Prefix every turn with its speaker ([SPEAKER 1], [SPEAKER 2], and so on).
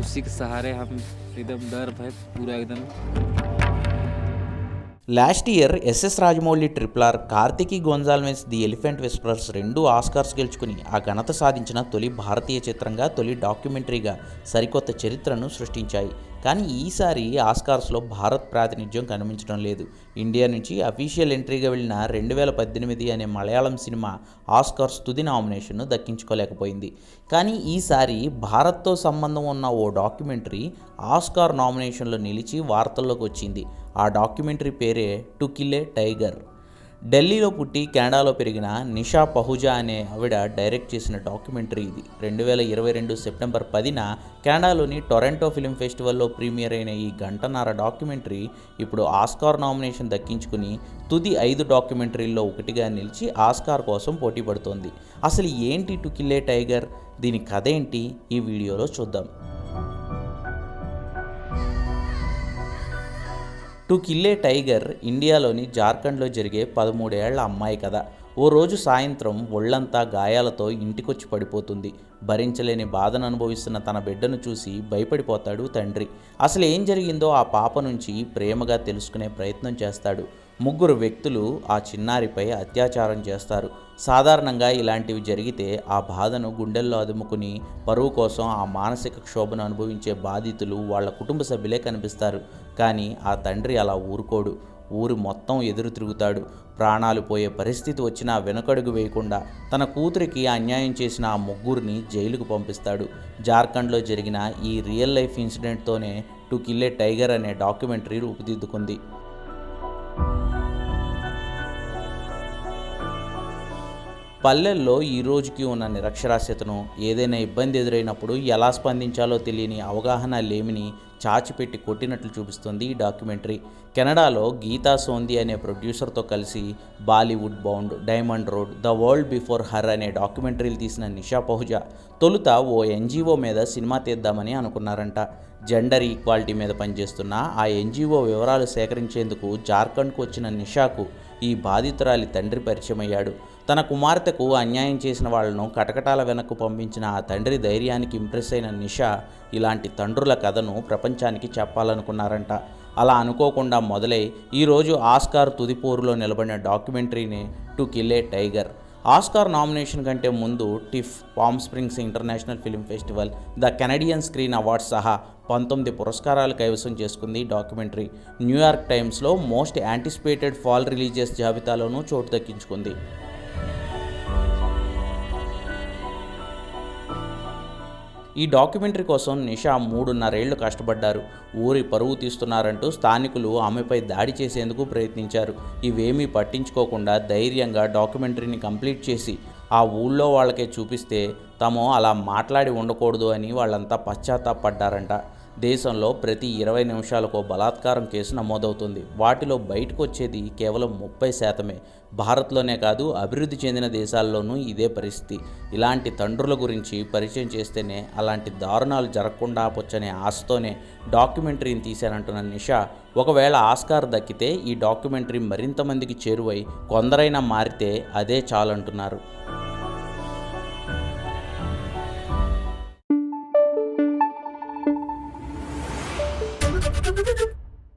[SPEAKER 1] उसी के सहारे हम एकदम डर भय पूरा एकदम
[SPEAKER 2] last year S S Rajamouli triple R Kartiki Gonsalves the elephant whisperers రెండు ఆస్కార్స్ గెలుచుకుని ఆ ఘనత సాధించిన తొలి భారతీయ చిత్రంగా తొలి డాక్యుమెంటరీగా సరికొత్త చరిత్రను సృష్టించాయి కానీ ఈసారి ఆస్కార్స్లో భారత్ ప్రాతినిధ్యం కనిపించడం లేదు. ఇండియా నుంచి అఫీషియల్ ఎంట్రీగా వెళ్ళిన రెండు వేల పద్దెనిమిది అనే మలయాళం సినిమా ఆస్కార్స్ తుది నామినేషన్ను దక్కించుకోలేకపోయింది. కానీ ఈసారి భారత్తో సంబంధం ఉన్న ఓ డాక్యుమెంటరీ ఆస్కార్ నామినేషన్లో నిలిచి వార్తల్లోకి వచ్చింది. ఆ డాక్యుమెంటరీ పేరే టు కిల్ ఏ టైగర్. ఢిల్లీలో పుట్టి కెనడాలో పెరిగిన నిషా పహుజా అనే ఆవిడ డైరెక్ట్ చేసిన డాక్యుమెంటరీ ఇది. రెండు వేల ఇరవై రెండు సెప్టెంబర్ పదిన కెనడాలోని టొరంటో ఫిల్మ్ ఫెస్టివల్లో ప్రీమియర్ అయిన ఈ గంటన్నర డాక్యుమెంటరీ ఇప్పుడు ఆస్కార్ నామినేషన్ దక్కించుకుని తుది ఐదు డాక్యుమెంటరీల్లో ఒకటిగా నిలిచి ఆస్కార్ కోసం పోటీ పడుతోంది అసలు ఏంటి టు కిల్లే టైగర్? దీని కథ ఏంటి? ఈ వీడియోలో చూద్దాం. టు కిల్లే టైగర్ ఇండియాలోని జార్ఖండ్లో జరిగే పదమూడేళ్ళ అమ్మాయి కదా ఓ రోజు సాయంత్రం ఒళ్ళంతా గాయాలతో ఇంటికొచ్చి పడిపోతుంది. భరించలేని బాధను అనుభవిస్తున్న తన బిడ్డను చూసి భయపడిపోతాడు తండ్రి. అసలు ఏం జరిగిందో ఆ పాప నుంచి ప్రేమగా తెలుసుకునే ప్రయత్నం చేస్తాడు. ముగ్గురు వ్యక్తులు ఆ చిన్నారిపై అత్యాచారం చేస్తారు. సాధారణంగా ఇలాంటివి జరిగితే ఆ బాధను గుండెల్లో అదుముకుని పరువు కోసం ఆ మానసిక క్షోభను అనుభవించే బాధితులు వాళ్ళ కుటుంబ సభ్యులే కనిపిస్తారు. కానీ ఆ తండ్రి అలా ఊరుకోడు. ఊరు మొత్తం ఎదురు తిరుగుతాడు. ప్రాణాలు పోయే పరిస్థితి వచ్చినా వెనుకడుగు వేయకుండా తన కూతురికి అన్యాయం చేసిన ఆ ముగ్గురిని జైలుకు పంపిస్తాడు. జార్ఖండ్లో జరిగిన ఈ రియల్ లైఫ్ ఇన్సిడెంట్తోనే టు కిల్లే టైగర్ అనే డాక్యుమెంటరీ రూపుదిద్దుకుంది. పల్లెల్లో ఈ రోజుకి ఉన్న నిరక్షరాస్యతను ఏదైనా ఇబ్బంది ఎదురైనప్పుడు ఎలా స్పందించాలో తెలియని అవగాహన లేమిని చాచిపెట్టి కొట్టినట్లు చూపిస్తుంది ఈ డాక్యుమెంటరీ. కెనడాలో గీతా సోంది అనే ప్రొడ్యూసర్తో కలిసి Bollywood bound diamond road the world before her అనే డాక్యుమెంటరీలు తీసిన నిషా పహుజా తొలుత ఓ ఎన్జిఓ మీద సినిమా తీద్దామని అనుకున్నారంట. జెండర్ ఈక్వాలిటీ మీద పనిచేస్తున్న ఆ ఎన్జిఓ వివరాలు సేకరించేందుకు జార్ఖండ్కు వచ్చిన నిషాకు ఈ బాధితురాలి తండ్రి పరిచయమయ్యాడు. తన కుమార్తెకు అన్యాయం చేసిన వాళ్ళను కటకటాల వెనక్కు పంపించిన ఆ తండ్రి ధైర్యానికి ఇంప్రెస్ అయిన నిషా ఇలాంటి తండ్రుల కథను ప్రపంచానికి చెప్పాలనుకున్నారంట. అలా అనుకోకుండా మొదలై ఈరోజు ఆస్కార్ తుదిపోరులో నిలబడిన డాక్యుమెంటరీని టు కిల్లే టైగర్. ఆస్కార్ నామినేషన్ కంటే ముందు TIFF Palm Springs international film festival the Canadian screen awards సహా పంతొమ్మిది పురస్కారాలు కైవసం చేసుకుంది డాక్యుమెంటరీ. న్యూయార్క్ టైమ్స్లో మోస్ట్ యాంటిసిపేటెడ్ ఫాల్ రిలీజియస్ జాబితాలోనూ చోటు దక్కించుకుంది. ఈ డాక్యుమెంటరీ కోసం నిషా మూడున్నరేళ్ళు కష్టపడ్డారు. ఊరి పరువు తీస్తున్నారంటూ స్థానికులు ఆమెపై దాడి చేసేందుకు ప్రయత్నించారు. ఇవేమీ పట్టించుకోకుండా ధైర్యంగా డాక్యుమెంటరీని కంప్లీట్ చేసి ఆ ఊళ్ళో వాళ్ళకే చూపిస్తే తాము అలా మాట్లాడి ఉండకూడదు అని వాళ్ళంతా పశ్చాత్తాపడ్డారంట. దేశంలో ప్రతి ఇరవై నిమిషాలకు బలాత్కారం కేసు నమోదవుతుంది. వాటిలో బయటకు వచ్చేది కేవలం ముప్పై శాతమే. భారత్లోనే కాదు అభివృద్ధి చెందిన దేశాల్లోనూ ఇదే పరిస్థితి. ఇలాంటి తండ్రుల గురించి పరిచయం చేస్తేనే అలాంటి దారుణాలు జరగకుండా ఆపొచ్చనే ఆశతోనే డాక్యుమెంటరీని తీశానంటున్న నిషా. ఒకవేళ ఆస్కార్ దక్కితే ఈ డాక్యుమెంటరీ మరింత మందికి చేరువై కొందరైనా మారితే అదే చాలంటున్నారు. Thank you.